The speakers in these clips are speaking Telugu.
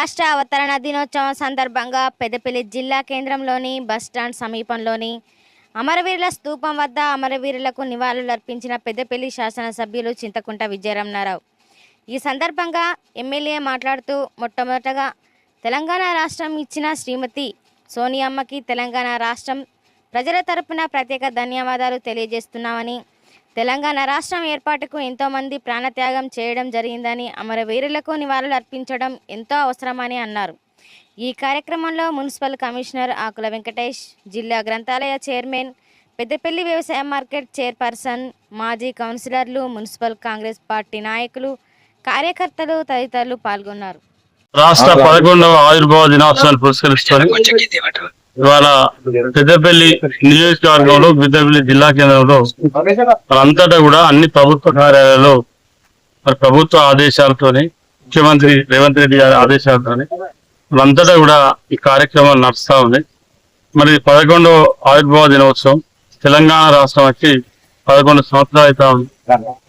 రాష్ట్ర అవతరణ దినోత్సవం సందర్భంగా పెద్దపల్లి జిల్లా కేంద్రంలోని బస్టాండ్ సమీపంలోని అమరవీరుల స్తూపం వద్ద అమరవీరులకు నివాళులర్పించిన పెద్దపల్లి శాసనసభ్యులు చింతకుంట విజయరమణారావు. ఈ సందర్భంగా ఎమ్మెల్యే మాట్లాడుతూ మొట్టమొదటగా తెలంగాణ రాష్ట్రం ఇచ్చిన శ్రీమతి సోనియమ్మకి తెలంగాణ రాష్ట్రం ప్రజల తరపున ప్రత్యేక ధన్యవాదాలు తెలియజేస్తున్నామని తెలంగాణ రాష్ట్రం ఏర్పాటుకు ఎంతోమంది ప్రాణత్యాగం చేయడం జరిగిందని అమరవీరులకు నివాళులు అర్పించడం ఎంతో అవసరమని అన్నారు. ఈ కార్యక్రమంలో మున్సిపల్ కమిషనర్ ఆకుల వెంకటేష్ జిల్లా గ్రంథాలయ చైర్మన్ పెద్దపల్లి వ్యవసాయ మార్కెట్ చైర్పర్సన్ మాజీ కౌన్సిలర్లు మున్సిపల్ కాంగ్రెస్ పార్టీ నాయకులు కార్యకర్తలు తదితరులు పాల్గొన్నారు. రాష్ట్ర పదకొండవ ఆవిర్భావ దినోత్సవాన్ని పురస్కరించుకొని ఇవాళ పెద్దపల్లి నియోజకవర్గంలో పెద్దపల్లి జిల్లా కేంద్రంలో అంతటా కూడా అన్ని ప్రభుత్వ కార్యాలయాల్లో మరి ప్రభుత్వ ఆదేశాలతోని ముఖ్యమంత్రి రేవంత్ రెడ్డి గారి ఆదేశాలతోని అంతటా కూడా ఈ కార్యక్రమం నడుస్తా ఉంది మరి పదకొండవ ఆవిర్భావ దినోత్సవం తెలంగాణ రాష్ట్రం వచ్చి పదకొండు సంవత్సరాలు అవుతా ఉంది.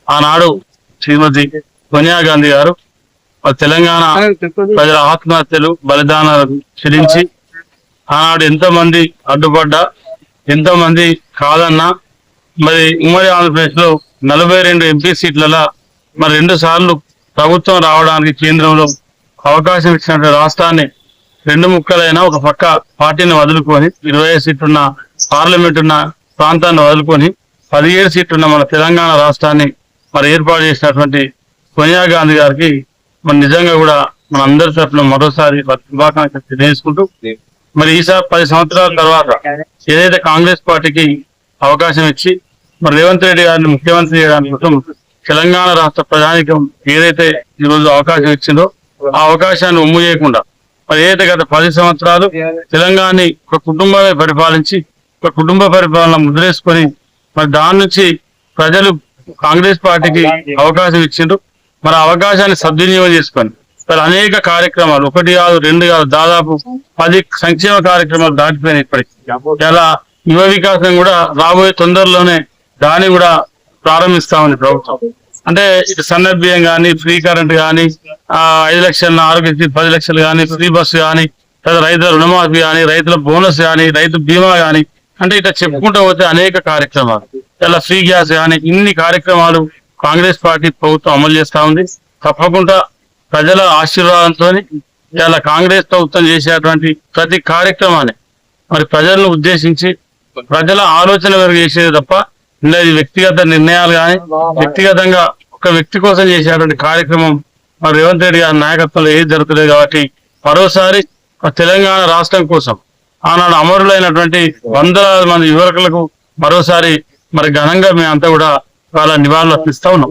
ఆనాడు శ్రీమతి సోనియా గాంధీ గారు తెలంగాణ ప్రజల ఆత్మహత్యలు బలిదానాలు చెల్లించి ఆనాడు ఎంతో మంది అడ్డుపడ్డా ఎంతో మంది కాదన్నా మరి ఉమ్మడి ఆంధ్రప్రదేశ్లో నలభై రెండు ఎంపీ సీట్లలో మరి రెండు సార్లు ప్రభుత్వం రావడానికి కేంద్రంలో అవకాశం ఇచ్చినటువంటి రాష్ట్రాన్ని రెండు ముక్కలైనా ఒక పక్క పార్టీని వదులుకొని ఇరవై సీట్లున్న పార్లమెంట్ ఉన్న ప్రాంతాన్ని వదులుకొని పదిహేడు సీట్లున్న మన తెలంగాణ రాష్ట్రాన్ని మరి ఏర్పాటు చేసినటువంటి సోనియా గాంధీ గారికి మరి నిజంగా కూడా మన అందరి తరఫున మరోసారి తెలియజేసుకుంటూ మరి ఈసారి పది సంవత్సరాల తర్వాత ఏదైతే కాంగ్రెస్ పార్టీకి అవకాశం ఇచ్చి మరి రేవంత్ రెడ్డి గారిని ముఖ్యమంత్రి చేయడానికి కోసం తెలంగాణ రాష్ట్ర ప్రజానికం ఏదైతే ఈ రోజు అవకాశం ఇచ్చిందో ఆ అవకాశాన్ని ఉమ్ము చేయకుండా మరి ఏదైతే గత పది సంవత్సరాలు తెలంగాణని ఒక కుటుంబమే పరిపాలించి ఒక కుటుంబ పరిపాలన ముద్రేసుకొని మరి దాని నుంచి ప్రజలు కాంగ్రెస్ పార్టీకి అవకాశం ఇచ్చిండ్రు. మరి అవకాశాన్ని సద్వినియోగం చేసుకొని మరి అనేక కార్యక్రమాలు ఒకటి కాదు రెండు కాదు దాదాపు పది సంక్షేమ కార్యక్రమాలు దాటిపోయినాయి ఇప్పటికి. ఇలా యువ వికాసం కూడా రాబోయే తొందరలోనే దాన్ని కూడా ప్రారంభిస్తామని ప్రభుత్వం. అంటే ఇటు సన్న బియ్యం కానీ ఫ్రీ కరెంట్ కానీ ఆ ఐదు లక్షల ఆరోగ్యశ్రీ పది లక్షలు కానీ ఫ్రీ బస్సు కానీ లేదా రైతుల రుణమాఫీ కానీ రైతుల బోనస్ కానీ రైతు బీమా కానీ అంటే ఇట్లా చెప్పుకుంటూ పోతే అనేక కార్యక్రమాలు. ఇలా ఫ్రీ గ్యాస్ కానీ ఇన్ని కార్యక్రమాలు కాంగ్రెస్ పార్టీ ప్రభుత్వం అమలు చేస్తా ఉంది. తప్పకుండా ప్రజల ఆశీర్వాదంతో ఇలా కాంగ్రెస్ ప్రభుత్వం చేసేటువంటి ప్రతి కార్యక్రమాన్ని మరి ప్రజలను ఉద్దేశించి ప్రజల ఆలోచన వరకు చేసేది తప్ప ఇది వ్యక్తిగత నిర్ణయాలు కానీ వ్యక్తిగతంగా ఒక వ్యక్తి కోసం చేసేటువంటి కార్యక్రమం మరి రేవంత్ రెడ్డి గారి నాయకత్వంలో ఏది జరుగుతుంది కాబట్టి మరోసారి తెలంగాణ రాష్ట్రం కోసం ఆనాడు అమరులైనటువంటి వందలాది మంది యువకులకు మరోసారి మరి ఘనంగా మేమంతా కూడా వాళ్ళ నివాళులు అర్పిస్తా ఉన్నాం.